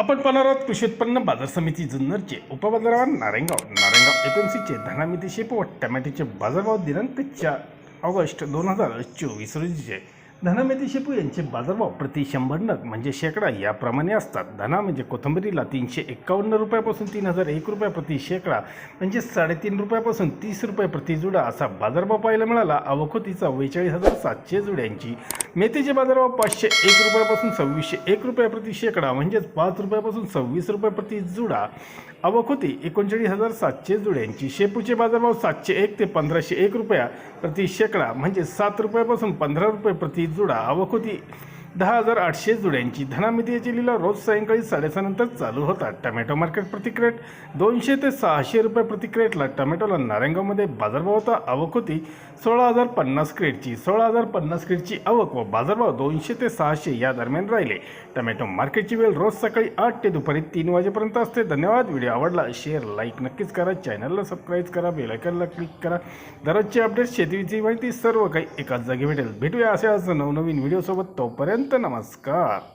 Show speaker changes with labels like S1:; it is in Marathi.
S1: आपण पाहणार आहोत कृषी उत्पन्न बाजार समिती जुन्नरचे उपबाजारावर नारायणगाव. नारायणगाव एकोणसीचे धनामिती शेप व टमॅटोचे बाजारभाव दिनांक चार ऑगस्ट दोन हजार चोवीस रोजीचे धनामेथी शेपू यांचे बाजारभाव प्रति शंभर नग म्हणजे शेकडा याप्रमाणे असतात. धना म्हणजे कोथंबरीला तीनशे एक्कावन्न रुपयापासून तीन हजार एक रुपया प्रति शेकडा म्हणजे साडेतीन रुपयापासून तीस रुपये प्रति जुडा असा बाजारभाव पाहायला मिळाला. अवखोतीचा वेचाळीस हजार सातशे जुड्यांची. मेथीचे बाजारभाव पाचशे एक रुपयापासून सव्वीसशे एक रुपया प्रति शेकडा म्हणजेच पाच रुपयापासून सव्वीस रुपये प्रति जुडा. आवखोती एकोणचाळीस हजार सातशे जुड्यांची. शेपूचे बाजारभाव सातशे एक ते पंधराशे एक रुपया प्रति शेकडा म्हणजे सात रुपयापासून पंधरा रुपये प्रति जुडा आवक होती दहा हजार आठशे जुड्यांची धनामितीची लिलाव रोज सायंकाळी साडेसहानंतर चालू होता टमॅटो मार्केट प्रतिक्रेट दोनशे ते सहाशे रुपये प्रतिक्रेटला टमॅटोला नारायणगावमध्ये बाजारभाव होता आवक होती सोळा हजार पन्नास क्रेटची. सोळा हजार पन्नास क्रेटची आवक व बाजारभाव दोनशे ते सहाशे या दरम्यान राहिले. टमॅटो मार्केटची वेळ रोज सकाळी आठ ते दुपारी तीन वाजेपर्यंत असते. धन्यवाद. व्हिडिओ आवडला शेअर लाईक नक्कीच करा. चॅनलला सबस्क्राईब करा बेलायकनला क्लिक करा. दररोजचे अपडेट शेतीची माहिती सर्व काही एकाच जागी भेटेल. भेटूया असे आज नवनवीन व्हिडिओसोबत. तोपर्यंत नमस्कार